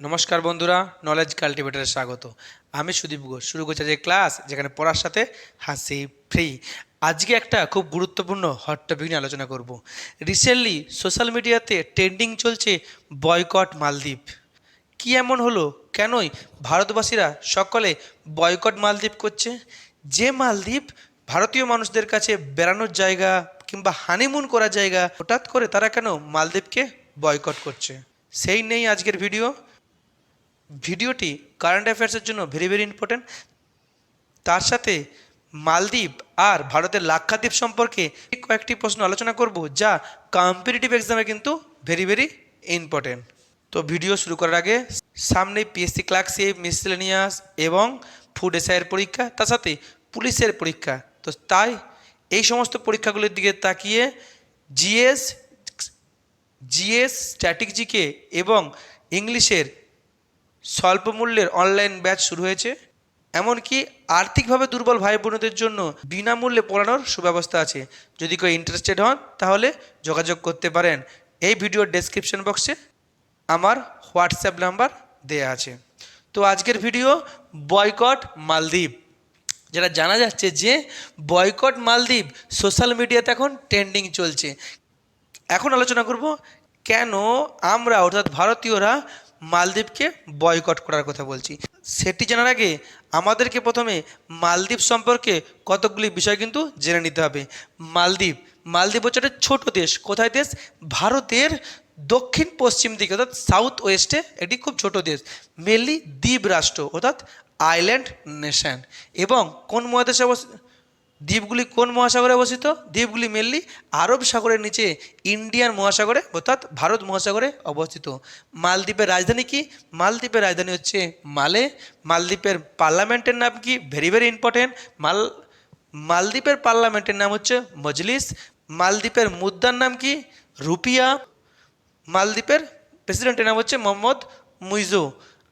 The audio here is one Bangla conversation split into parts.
নমস্কার বন্ধুরা নলেজ কাল্টিভেটারে স্বাগত। আমি সুদীপ ঘোষ, শুরু করছি যে ক্লাস, যেখানে পড়ার সাথে হাসি ফ্রি আজকে একটা খুব গুরুত্বপূর্ণ হট টপিক নিয়ে আলোচনা করব। রিসেন্টলি সোশ্যাল মিডিয়াতে ট্রেন্ডিং চলছে বয়কট মালদ্বীপ। কি এমন হলো? কেনই ভারতবাসীরা সকলে বয়কট মালদ্বীপ করছে? যে মালদ্বীপ ভারতীয় মানুষদের কাছে বেড়ানোর জায়গা কিংবা হানিমুন করার জায়গা, হঠাৎ করে তারা কেন মালদ্বীপকে বয়কট করছে? সেই নেই আজকের ভিডিও ভিডিওটি কারেন্ট অ্যাফেয়ার্সের জন্য ভেরি ভেরি ইম্পর্ট্যান্ট তার সাথে মালদ্বীপ আর ভারতের লাক্ষাদ্বীপ সম্পর্কে কয়েকটি প্রশ্ন আলোচনা করব যা কম্পিটিটিভ এক্সামে কিন্তু ভেরি ভেরি ইম্পর্টেন্ট তো ভিডিও শুরু করার আগে সামনে পিএসসি ক্লার্কশিপ মিসলেনিয়াস এবং ফুড এসআইয়ের পরীক্ষা, তার সাথে পুলিশের পরীক্ষা। তো তাই এই সমস্ত পরীক্ষাগুলির দিকে তাকিয়ে জিএস জিএস স্ট্যাটিক জিকে এবং ইংলিশের স্বল্প মূল্যের অনলাইন ব্যাচ শুরু হয়েছে, এমনকি আর্থিকভাবে দুর্বল ভাই বোনদের জন্য বিনামূল্যে পড়ানোর সুব্যবস্থা আছে। যদি কেউ ইন্টারেস্টেড হন, তাহলে যোগাযোগ করতে পারেন। এই ভিডিওর ডেসক্রিপশন বক্সে আমার হোয়াটসঅ্যাপ নাম্বার দেয়া আছে। তো আজকের ভিডিও বয়কট মালদ্বীপ। যেটা জানা যাচ্ছে যে বয়কট মালদ্বীপ সোশ্যাল মিডিয়াতে এখন ট্রেন্ডিং চলছে। এখন আলোচনা করব, কেন আমরা, অর্থাৎ ভারতীয়রা মালদ্বীপকে বয়কট করার কথা বলছি। সেটি জানার আগে আমাদেরকে প্রথমে মালদ্বীপ সম্পর্কে কতকগুলি বিষয় কিন্তু জেনে নিতে হবে। মালদ্বীপ মালদ্বীপ হচ্ছে একটা ছোট দেশ। কোথায় দেশ? ভারতের দক্ষিণ পশ্চিম দিকে, অর্থাৎ সাউথ ওয়েস্টে এটি খুব ছোট দেশ। মেনলি দ্বীপ রাষ্ট্র, অর্থাৎ আইল্যান্ড নেশন এবং কোন মহাদেশে অবস্থিত দ্বীপগুলি কোন মহাসাগরে অবস্থিত? দ্বীপগুলি মেনলি আরব সাগরের নিচে, ইন্ডিয়ান মহাসাগরে, অর্থাৎ ভারত মহাসাগরে অবস্থিত। মালদ্বীপের রাজধানী কি? মালদ্বীপের রাজধানী হচ্ছে মালে। মালদ্বীপের পার্লামেন্টের নাম কি? ভেরি ভেরি ইম্পর্টেন্ট মাল, মালদ্বীপের পার্লামেন্টের নাম হচ্ছে মজলিস। মালদ্বীপের মুদ্রার নাম কি? রুপিয়া। মালদ্বীপের প্রেসিডেন্টের নাম হচ্ছে মোহাম্মদ মুইজো।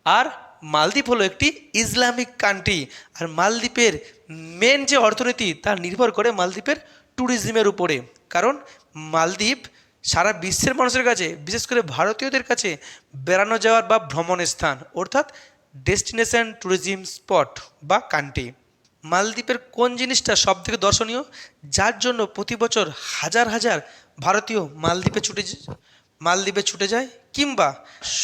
আর মালদ্বীপ হলো একটি ইসলামিক কান্ট্রি আর মালদ্বীপের মেন যে অর্থনীতি তা নির্ভর করে মালদ্বীপের ট্যুরিজমের উপরে। কারণ মালদ্বীপ সারা বিশ্বের মানুষের কাছে, বিশেষ করে ভারতীয়দের কাছে, বেড়ানো যাওয়ার বা ভ্রমণের স্থান, অর্থাৎ ডেস্টিনেশন ট্যুরিজম স্পট বা কান্ট্রি মালদ্বীপের কোন জিনিসটা সব থেকে দর্শনীয়? যার জন্য প্রতি বছর হাজার হাজার ভারতীয় মালদ্বীপে ছুটে মালদ্বীপে ছুটে যায়, কিংবা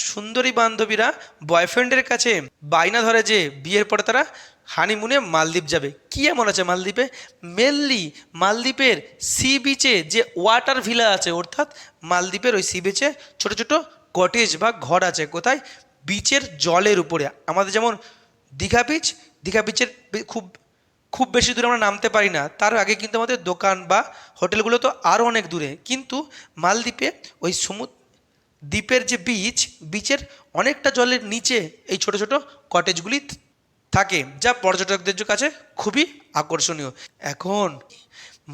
সুন্দরী বান্ধবীরা বয়ফ্রেন্ডের কাছে বায়না ধরে যে বিয়ের পরে তারা হানিমুনে মালদ্বীপ যাবে। কি এমন আছে মালদ্বীপে? মেনলি মালদ্বীপের সি বিচে যে ওয়াটার ভিলা আছে, অর্থাৎ মালদ্বীপের ওই সি বিচে ছোটো ছোটো কটেজ বা ঘর আছে কোথায়? বিচের জলের উপরে। আমাদের যেমন দীঘা বিচ দীঘা বিচের খুব খুব বেশি দূরে আমরা নামতে পারি না। তার আগে কিন্তু আমাদের দোকান বা হোটেলগুলো তো আরও অনেক দূরে। কিন্তু মালদ্বীপে ওই সমুদ্র দ্বীপের যে বিচ বিচের অনেকটা জলের নিচে এই ছোট ছোট কটেজগুলি থাকে, যা পর্যটকদের কাছে খুবই আকর্ষণীয়। এখন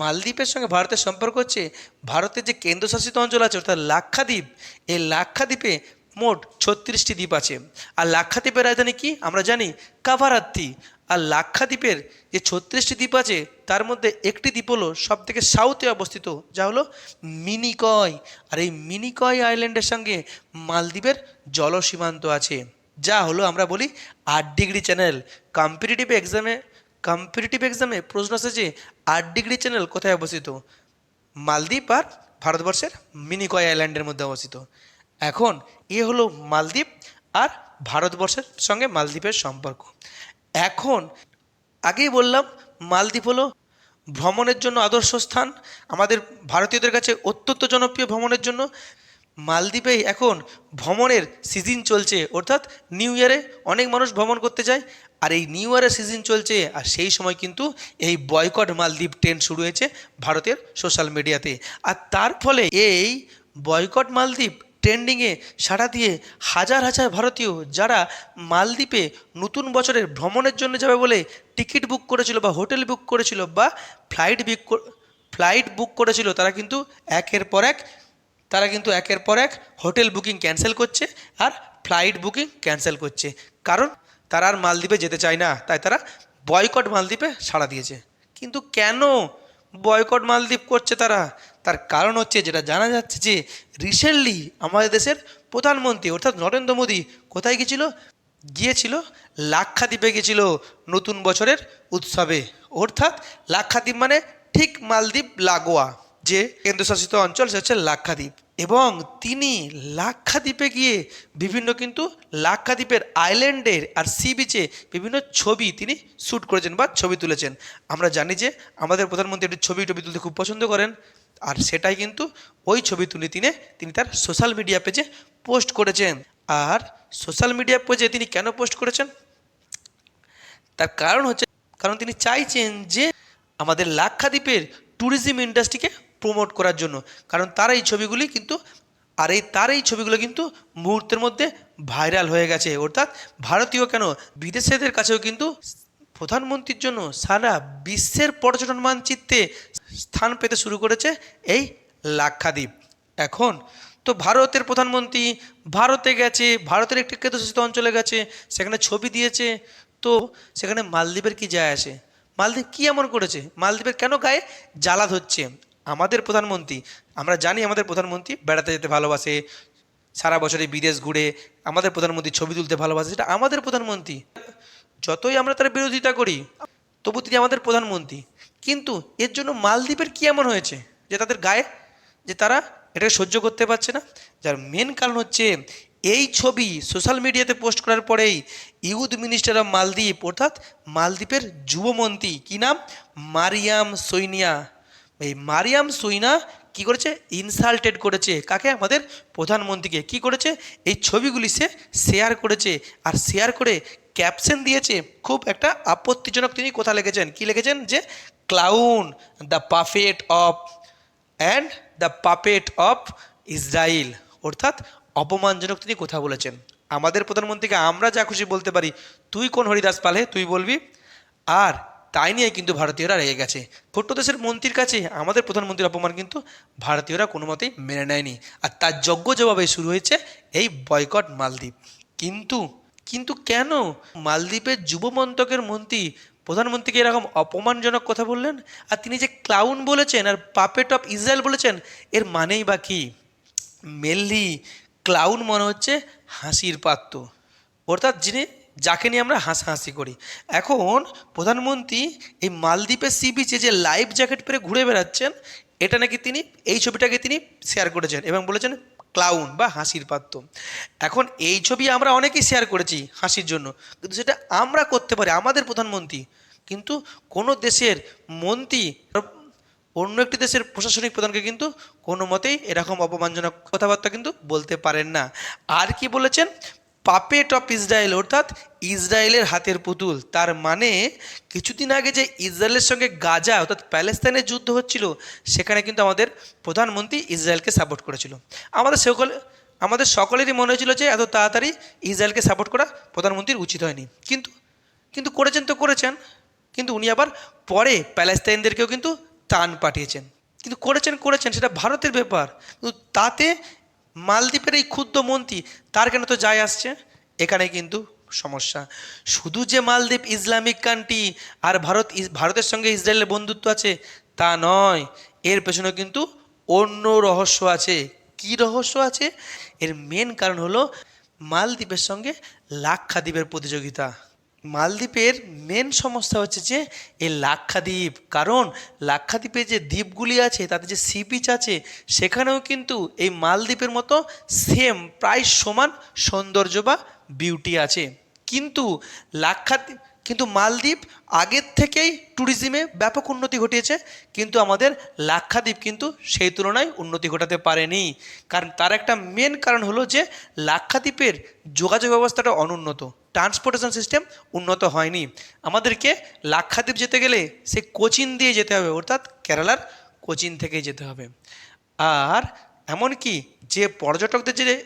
মালদ্বীপের সঙ্গে ভারতের সম্পর্ক হচ্ছে, ভারতের যে কেন্দ্রশাসিত অঞ্চল আছে, অর্থাৎ লাক্ষাদ্বীপ, এই লাক্ষাদ্বীপে মোট ছত্রিশটি দ্বীপ আছে। আর লাক্ষাদ্বীপের রাজধানী কি? আমরা জানি কাভারাত্তি। আর লাক্ষাদ্বীপের যে ছত্রিশটি দ্বীপ আছে, তার মধ্যে একটি দ্বীপ হলো সব থেকে সাউথে অবস্থিত, যা হলো মিনিকয়। আর এই মিনিকয় আইল্যান্ডের সঙ্গে মালদ্বীপের জলসীমান্ত আছে, যা হলো আমরা বলি আট ডিগ্রি চ্যানেল। কম্পিটিটিভ এক্সামে কম্পিটিটিভ এক্সামে প্রশ্ন এসেছে আট ডিগ্রি চ্যানেল কোথায় অবস্থিত? মালদ্বীপ আর ভারতবর্ষের মিনিকয় আইল্যান্ডের মধ্যে অবস্থিত। এখন এ হলো মালদ্বীপ আর ভারতবর্ষের সঙ্গে মালদ্বীপের সম্পর্ক। এখন আগেই বললাম, মালদ্বীপ হলো ভ্রমণের জন্য আদর্শ স্থান। আমাদের ভারতীয়দের কাছে অত্যন্ত জনপ্রিয় ভ্রমণের জন্য। মালদ্বীপে এখন ভ্রমণের সিজন চলছে, অর্থাৎ নিউ ইয়ারে অনেক মানুষ ভ্রমণ করতে যায়। আর এই নিউ ইয়ারের সিজন চলছে, আর সেই সময় কিন্তু এই বয়কট মালদ্বীপ ট্রেন্ড শুরু হয়েছে ভারতের সোশ্যাল মিডিয়াতে আর তার ফলে এই বয়কট মালদ্বীপ ট্রেন্ডিংয়ে সাড়া দিয়ে হাজার হাজার ভারতীয় যারা মালদ্বীপে নতুন বছরের ভ্রমণের জন্য যাবে বলে টিকিট বুক করেছিল বা হোটেল বুক করেছিল বা ফ্লাইট বুক ফ্লাইট বুক করেছিল, তারা কিন্তু একের পর এক, তারা কিন্তু একের পর এক হোটেল বুকিং ক্যান্সেল করছে আর ফ্লাইট বুকিং ক্যান্সেল করছে। কারণ তারা আর মালদ্বীপে যেতে চায় না, তাই তারা বয়কট মালদ্বীপে সাড়া দিয়েছে। কিন্তু কেন বয়কট মালদ্বীপ করছে তারা? তার কারণ হচ্ছে যেটা জানা যাচ্ছে যে রিসেন্টলি আমাদের দেশের প্রধানমন্ত্রী অর্থাৎ নরেন্দ্র মোদী কোথায় গেছিল গিয়েছিল লাক্ষাদ্বীপে গিয়েছিল নতুন বছরের উৎসবে। অর্থাৎ লাক্ষাদ্বীপ মানে ঠিক মালদ্বীপ, লাগোয়া, যে কেন্দ্রশাসিত অঞ্চল সে হচ্ছে লাক্ষাদ্বীপ। এবং তিনি লাক্ষাদ্বীপে গিয়ে বিভিন্ন কিন্তু লাক্ষাদ্বীপের আইল্যান্ডের আর সি বিচে বিভিন্ন ছবি তিনি শ্যুট করেছেন বা ছবি তুলেছেন। আমরা জানি যে আমাদের প্রধানমন্ত্রী একটি ছবি টবি তুলতে খুব পছন্দ করেন। আর সেটাই কিন্তু ওই ছবি তুলে তিনি তিনি তার সোশ্যাল মিডিয়া পেজে পোস্ট করেছেন। আর সোশ্যাল মিডিয়া পেজে তিনি কেন পোস্ট করেছেন? তার কারণ হচ্ছে, কারণ তিনি চাইছেন যে আমাদের লাক্ষাদ্বীপের ট্যুরিজম ইন্ডাস্ট্রিকে প্রমোট করার জন্য। কারণ তার এই ছবিগুলি কিন্তু, আর এই, তার এই ছবিগুলো কিন্তু মুহূর্তের মধ্যে ভাইরাল হয়ে গেছে। অর্থাৎ ভারতীয় কেন, বিদেশিদের কাছেও কিন্তু প্রধানমন্ত্রীর জন্য সারা বিশ্বের পর্যটন মানচিত্রে স্থান পেতে শুরু করেছে এই লাক্ষাদ্বীপ। এখন তো ভারতের প্রধানমন্ত্রী ভারতে গেছে, ভারতের একটি কেন্দ্রশাসিত অঞ্চলে গেছে, সেখানে ছবি দিয়েছে, তো সেখানে মালদ্বীপের কি যায় আসে? মালদ্বীপ কি এমন করেছে? মালদ্বীপের কেন গায়ে জ্বালা ধরছে? আমাদের প্রধানমন্ত্রী, আমরা জানি আমাদের প্রধানমন্ত্রী বেড়াতে যেতে ভালোবাসে, সারা বছরে বিদেশ ঘুরে আমাদের প্রধানমন্ত্রী ছবি তুলতে ভালোবাসে, সেটা আমাদের প্রধানমন্ত্রী। যতই আমরা তার বিরোধিতা করি, তবু তিনি আমাদের প্রধানমন্ত্রী। কিন্তু এর জন্য মালদ্বীপের কি এমন হয়েছে? যে তাদের গায়ে, যে তারা এটাকে সহ্য করতে পারছে না? যার মেন কারণ হচ্ছে, এই ছবি সোশ্যাল মিডিয়াতে পোস্ট করার পরেই ইউথ মিনিস্টার অফ মালদ্বীপ, অর্থাৎ মালদ্বীপের যুবমন্ত্রী, কী নাম? মারিয়াম সৈনিয়া। এই মারিয়াম সুইনা কি করেছে? ইনসাল্টেড করেছে। কাকে? আমাদের প্রধানমন্ত্রীকে। কি করেছে? এই ছবিগুলি সে শেয়ার করেছে। আর শেয়ার করে ক্যাপশন দিয়েছে, খুব একটা আপত্তিজনক তিনি কথা লিখেছেন? কি লিখেছেন? যে clown the puppet of and the puppet of Israel অর্থাৎ অপমানজনক তিনি কথা বলেছেন? আমাদের প্রধানমন্ত্রীকে আমরা যা খুশি বলতে পারি, তুই কোন হরিদাস পালে, তুই বলবি? আর তাই নিয়ে কিন্তু ভারতীয়রা রেগে গেছে। ছোট্ট দেশের মন্ত্রীর কাছে আমাদের প্রধানমন্ত্রীর অপমান কিন্তু ভারতীয়রা কোনো মতেই মেনে নেয়নি। আর তার যোগ্য জবাবে শুরু হয়েছে এই বয়কট মালদ্বীপ। কিন্তু কিন্তু কেন? মালদ্বীপের যুব মন্ত্রকের মন্ত্রী, প্রধানমন্ত্রীকে এরকম অপমানজনক কথা বললেন? আর তিনি যে ক্লাউন বলেছেন আর পাপেট অফ ইসরায়েল বলেছেন, এর মানেই বা কী? মেনলি ক্লাউন মনে হচ্ছে হাসির পাত্র। অর্থাৎ যিনি, যাকে নিয়ে আমরা হাসাহাসি করি। এখন প্রধানমন্ত্রী এই মালদ্বীপের সি বিচে যে লাইফ জ্যাকেট পরে ঘুরে বেড়াচ্ছেন, এটা নাকি তিনি, এই ছবিটাকে তিনি শেয়ার করেছেন এবং বলেছেন ক্লাউন বা হাসির পাত্র। এখন এই ছবি আমরা অনেকেই শেয়ার করেছি হাসির জন্য। কিন্তু সেটা আমরা করতে পারি, আমাদের প্রধানমন্ত্রী। কিন্তু কোনো দেশের মন্ত্রী অন্য একটি দেশের প্রশাসনিক প্রধানকে কিন্তু কোনো মতেই এরকম অপমানজনক কথাবার্তা কিন্তু বলতে পারেন না। আর কি বলেছেন? পাপেট অফ ইসরায়েল অর্থাৎ ইসরায়েলের হাতের পুতুল। তার মানে কিছুদিন আগে যে ইসরায়েলের সঙ্গে গাজা, অর্থাৎ প্যালেস্তাইনের যুদ্ধ হচ্ছিল, সেখানে কিন্তু আমাদের প্রধানমন্ত্রী ইসরায়েলকে সাপোর্ট করেছিল। আমাদের সকলে, আমাদের সকলেরই মনে হয়েছিল যে এত তাড়াতাড়ি ইসরায়েলকে সাপোর্ট করা প্রধানমন্ত্রীর উচিত হয়নি। কিন্তু কিন্তু করেছেন তো করেছেন, কিন্তু উনি আবার পরে প্যালেস্তাইনদেরকেও কিন্তু টান পাঠিয়েছেন। কিন্তু করেছেন করেছেন, সেটা ভারতের ব্যাপার। কিন্তু তাতে মালদ্বীপের এই ক্ষুদ্র মন্ত্রী, তার কেন তো যায় আসছে? এখানে কিন্তু সমস্যা। শুধু যে মালদ্বীপ ইসলামিক কান্ট্রি আর ভারত ভারতের সঙ্গে ইসরায়েলের বন্ধুত্ব আছে, তা নয়। এর পেছনে কিন্তু অন্য রহস্য আছে। কি রহস্য আছে? এর মেন কারণ হলো মালদ্বীপের সঙ্গে লাক্ষাদ্বীপের প্রতিযোগিতা। মালদ্বীপের মেন সমস্যা হচ্ছে যে এই লাক্ষাদ্বীপ। কারণ লাক্ষাদ্বীপে যে দ্বীপগুলি আছে, তাতে যে সি বিচ আছে, সেখানেও কিন্তু এই মালদ্বীপের মতো সেম প্রায় সমান সৌন্দর্য বা বিউটি আছে। কিন্তু লাক্ষাদ্বীপ, কিন্তু মালদ্বীপ আগের থেকেই ট্যুরিজমে ব্যাপক উন্নতি ঘটিয়েছে, কিন্তু আমাদের লাক্ষাদ্বীপ কিন্তু সেই তুলনায় উন্নতি ঘটাতে পারেনি। কারণ তার একটা মেন কারণ হলো যে, লাক্ষাদ্বীপের যোগাযোগ ব্যবস্থাটা অনুন্নত। ট্রান্সপোর্টেশন সিস্টেম উন্নত হয়নি। আমাদেরকে লাক্ষাদ্বীপ যেতে গেলে সে কোচিন দিয়ে যেতে হবে, অর্থাৎ কেরালার কোচিন থেকেই যেতে হবে। আর এমনকি যে পর্যটকদের যে,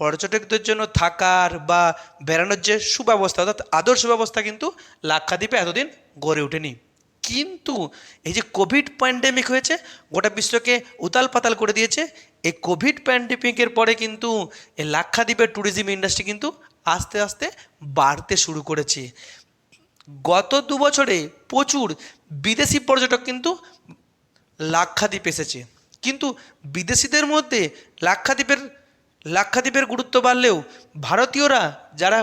পর্যটকদের জন্য থাকার বা বেড়ানোর যে সুব্যবস্থা, অর্থাৎ আদর্শ ব্যবস্থা কিন্তু লাক্ষাদ্বীপে এতদিন গড়ে ওঠেনি। কিন্তু এই যে কোভিড প্যান্ডেমিক হয়েছে, গোটা বিশ্বকে উতাল পাতাল করে দিয়েছে, এই কোভিড প্যান্ডেমিকের পরে কিন্তু এই লাক্ষাদ্বীপের ট্যুরিজম ইন্ডাস্ট্রি কিন্তু আস্তে আস্তে বাড়তে শুরু করেছে। গত দু বছরে প্রচুর বিদেশি পর্যটক কিন্তু লাক্ষাদ্বীপ এসেছে। কিন্তু বিদেশিদের মধ্যে লাক্ষাদ্বীপের লাক্ষাদ্বীপের গুরুত্ব বাড়লেও ভারতীয়রা যারা,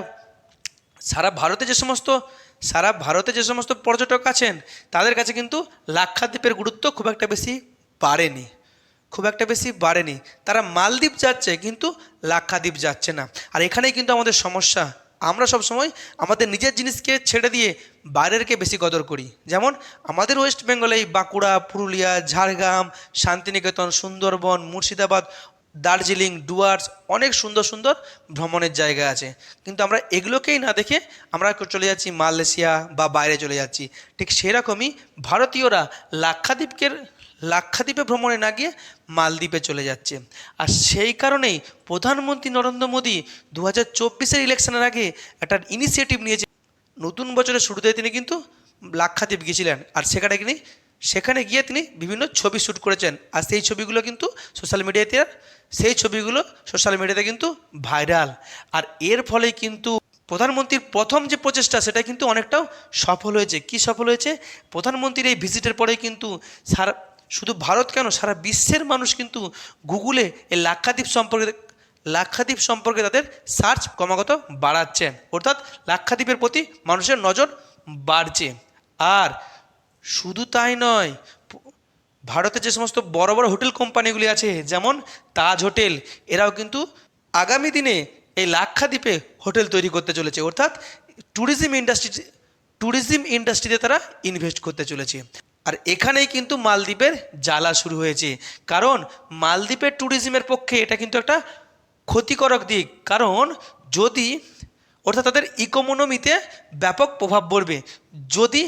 সারা ভারতে যে সমস্ত, সারা ভারতে যে সমস্ত পর্যটক আছেন, তাদের কাছে কিন্তু লাক্ষাদ্বীপের গুরুত্ব খুব একটা বেশি বাড়েনি। খুব একটা বেশি বাড়েনি। তারা মালদ্বীপ যাচ্ছে, কিন্তু লাক্ষাদ্বীপ যাচ্ছে না। আর এখানেই কিন্তু আমাদের সমস্যা। আমরা সব সময় আমাদের নিজের জিনিসকে ছেড়ে দিয়ে বাইরেরকে বেশি কদর করি। যেমন আমাদের ওয়েস্ট বেঙ্গলে এই বাঁকুড়া, পুরুলিয়া, ঝাড়গ্রাম, শান্তিনিকেতন, সুন্দরবন, মুর্শিদাবাদ, দার্জিলিং, ডুয়ার্স অনেক সুন্দর সুন্দর ভ্রমণের জায়গা আছে। কিন্তু আমরা এগুলোকেই না দেখে আমরা চলে যাচ্ছি মালয়েশিয়া বা বাইরে চলে যাচ্ছি। ঠিক সেরকমই ভারতীয়রা লাক্ষাদ্বীপকে লাক্ষাদ্বীপে ভ্রমণে না গিয়ে মালদ্বীপে চলে যাচ্ছে। আর সেই কারণেই প্রধানমন্ত্রী নরেন্দ্র মোদী দু হাজার চব্বিশের ইলেকশনের আগে একটা ইনিশিয়েটিভ নিয়েছে। নতুন বছরের শুরুতে তিনি কিন্তু লাক্ষাদ্বীপ গিয়েছিলেন। আর সেখানে তিনি, সেখানে গিয়ে তিনি বিভিন্ন ছবি শ্যুট করেছেন। আর সেই ছবিগুলো কিন্তু সোশ্যাল মিডিয়াতে সেই ছবিগুলো সোশ্যাল মিডিয়াতে কিন্তু ভাইরাল আর এর ফলে কিন্তু প্রধানমন্ত্রীর প্রথম যে প্রচেষ্টা, সেটা কিন্তু অনেকটাও সফল হয়েছে। কি সফল হয়েছে? প্রধানমন্ত্রীর এই ভিজিটের পরে কিন্তু সারা শুধু ভারত কেন? সারা বিশ্বের মানুষ কিন্তু গুগলে এই লাক্ষাদ্বীপ সম্পর্কে লাক্ষাদ্বীপ সম্পর্কে তাদের সার্চ ক্রমাগত বাড়াচ্ছেন অর্থাৎ লাক্ষাদ্বীপের প্রতি মানুষের নজর বাড়ছে। আর শুধু তাই নয় ভারতের যে সমস্ত বড় বড় হোটেল কোম্পানিগুলি আছে, যেমন তাজ হোটেল, এরাও কিন্তু আগামী দিনে এই লাক্ষাদ্বীপে হোটেল তৈরি করতে চলেছে। অর্থাৎ ট্যুরিজম ইন্ডাস্ট্রি ট্যুরিজম ইন্ডাস্ট্রিতে তারা ইনভেস্ট করতে চলেছে। আর এখানেই কিন্তু মালদ্বীপের জ্বালা শুরু হয়েছে। কারণ মালদ্বীপের ট্যুরিজমের পক্ষে এটা কিন্তু একটা ক্ষতিকারক দিক। কারণ যদি, অর্থাৎ তাদের ইকোনমিতে ব্যাপক প্রভাব পড়বে, যদি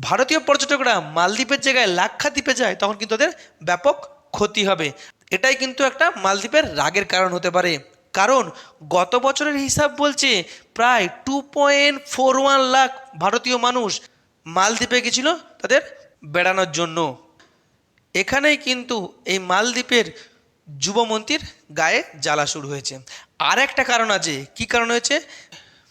ভারতীয় পর্যটকরা মালদ্বীপের জায়গায় লাক্ষাদ্বীপে যায়, তখন কিন্তু তাদের ব্যাপক ক্ষতি হবে। এটাই কিন্তু একটা মালদ্বীপের রাগের কারণ হতে পারে। কারণ গত বছরের হিসাব বলছে, প্রায় two point four one lakh ভারতীয় মানুষ মালদ্বীপে গেছিল তাদের বেড়ানোর জন্য। এখানেই কিন্তু এই মালদ্বীপের যুবমন্ত্রীর গায়ে জ্বালা শুরু হয়েছে। আর একটা কারণ আছে। কি কারণ হয়েছে?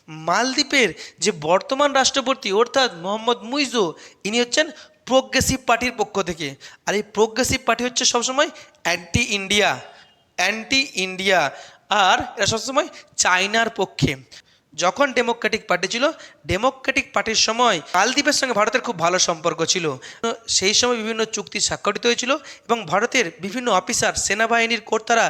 মালদ্বীপের যে বর্তমান রাষ্ট্রপতি, অর্থাৎ মোহাম্মদ মুইজো, ইনি হচ্ছেন প্রোগ্রেসিভ পার্টির পক্ষ থেকে। আর এই প্রোগ্রেসিভ পার্টি হচ্ছে সবসময় অ্যান্টি ইন্ডিয়া অ্যান্টি ইন্ডিয়া আর এরা সবসময় চায়নার পক্ষে। যখন ডেমোক্রেটিক পার্টি ছিল ডেমোক্রেটিক পার্টির সময় মালদ্বীপের সঙ্গে ভারতের খুব ভালো সম্পর্ক ছিল। সেই সময় বিভিন্ন চুক্তি স্বাক্ষরিত হয়েছিল এবং ভারতের বিভিন্ন অফিসার, সেনাবাহিনীর কর্তারা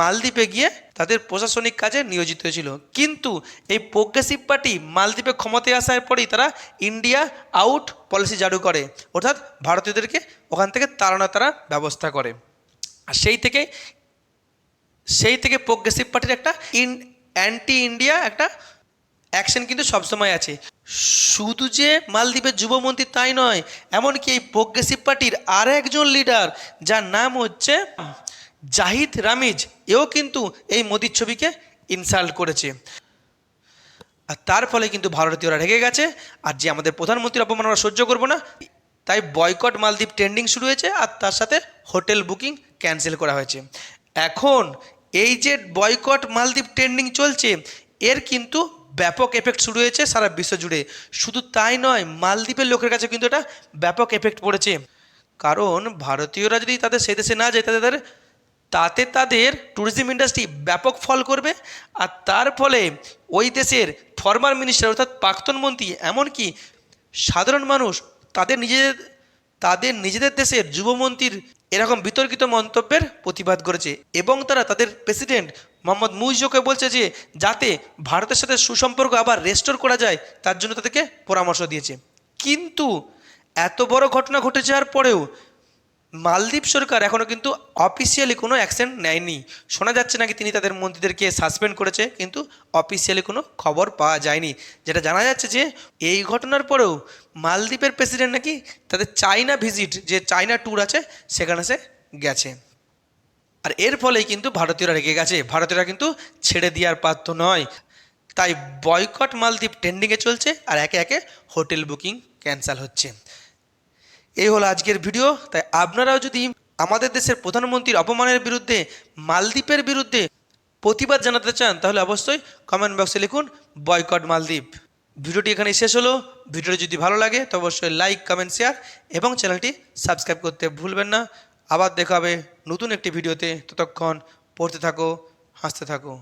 মালদ্বীপে গিয়ে তাদের প্রশাসনিক কাজে নিয়োজিত হয়েছিল। কিন্তু এই প্রোগ্রেসিভ পার্টি মালদ্বীপে ক্ষমতায় আসার পরেই তারা ইন্ডিয়া আউট পলিসি জারি করে। অর্থাৎ ভারতীয়দেরকে ওখান থেকে তাড়ানো তারা ব্যবস্থা করে। আর সেই থেকে সেই থেকে প্রোগ্রেসিভ পার্টির একটা ইন অ্যান্টি ইন্ডিয়া একটা অ্যাকশন কিন্তু সবসময় আছে। শুধু যে মালদ্বীপের যুবমন্ত্রী তাই নয়, এমনকি এই প্রোগ্রেসিভ পার্টির আর একজন লিডার যার নাম হচ্ছে জাহিদ রামিজ, এও কিন্তু এই মোদির ছবিকে ইনসাল্ট করেছে। আর তার ফলে কিন্তু ভারতীয়রা রেগে গেছে, আর যে আমাদের প্রধানমন্ত্রীর অপমান আমরা সহ্য করব না, তাই বয়কট মালদ্বীপ ট্রেন্ডিং শুরু হয়েছে, আর তার সাথে হোটেল বুকিং ক্যান্সেল করা হয়েছে। এখন এই যে বয়কট মালদ্বীপ ট্রেন্ডিং চলছে, এর কিন্তু ব্যাপক এফেক্ট শুরু হয়েছে সারা বিশ্ব জুড়ে। শুধু তাই নয়, মালদ্বীপের লোকের কাছে কিন্তু এটা ব্যাপক এফেক্ট পড়েছে। কারণ ভারতীয়রা যদি তাদের সে দেশে না যায়, তাদের তাতে তাদের ট্যুরিজম ইন্ডাস্ট্রি ব্যাপক ফল করবে। আর তার ফলে ওই দেশের ফরমার মিনিস্টার অর্থাৎ প্রাক্তন মন্ত্রী, এমনকি সাধারণ মানুষ, তাদের নিজেদের তাদের নিজেদের দেশের যুবমন্ত্রীর এরকম বিতর্কিত মন্তব্যের প্রতিবাদ করেছে এবং তারা তাদের প্রেসিডেন্ট মোহাম্মদ মুইজোকে বলছে যে যাতে ভারতের সাথে সুসম্পর্ক আবার রেস্টোর করা যায়, তার জন্য তাদেরকে পরামর্শ দিয়েছে। কিন্তু এত বড় ঘটনা ঘটে যাওয়ার পরেও মালদ্বীপ সরকার এখনও কিন্তু অফিসিয়ালি কোনো অ্যাকশন নেয়নি। শোনা যাচ্ছে নাকি তিনি তাদের মন্ত্রীদেরকে সাসপেন্ড করেছে, কিন্তু অফিসিয়ালি কোনো খবর পাওয়া যায়নি। যেটা জানা যাচ্ছে যে, এই ঘটনার পরেও মালদ্বীপের প্রেসিডেন্ট নাকি তাদের চায়না ভিজিট যে চায়না ট্যুর আছে, সেখানে সে গেছে। আর এর ফলেই কিন্তু ভারতীয়রা রেগে গেছে। ভারতীয়রা কিন্তু ছেড়ে দেওয়ার পাত্র নয়। তাই বয়কট মালদ্বীপ ট্রেন্ডিংয়ে চলছে আর একে একে হোটেল বুকিং ক্যান্সেল হচ্ছে। এই হলো আজকের ভিডিও। তাই আপনারাও যদি আমাদের দেশের প্রধানমন্ত্রীর অপমানের বিরুদ্ধে, মালদ্বীপের বিরুদ্ধে প্রতিবাদ জানাতে চান, তাহলে অবশ্যই কমেন্ট বক্সে লিখুন বয়কট মালদ্বীপ। ভিডিওটি এখানে শেষ হলো। ভিডিওটি যদি ভালো লাগে, তো অবশ্যই লাইক কমেন্ট শেয়ার এবং চ্যানেলটি সাবস্ক্রাইব করতে ভুলবেন না। আবার দেখা হবে নতুন একটি ভিডিওতে। ততক্ষণ পড়তে থাকো, হাসতে থাকো।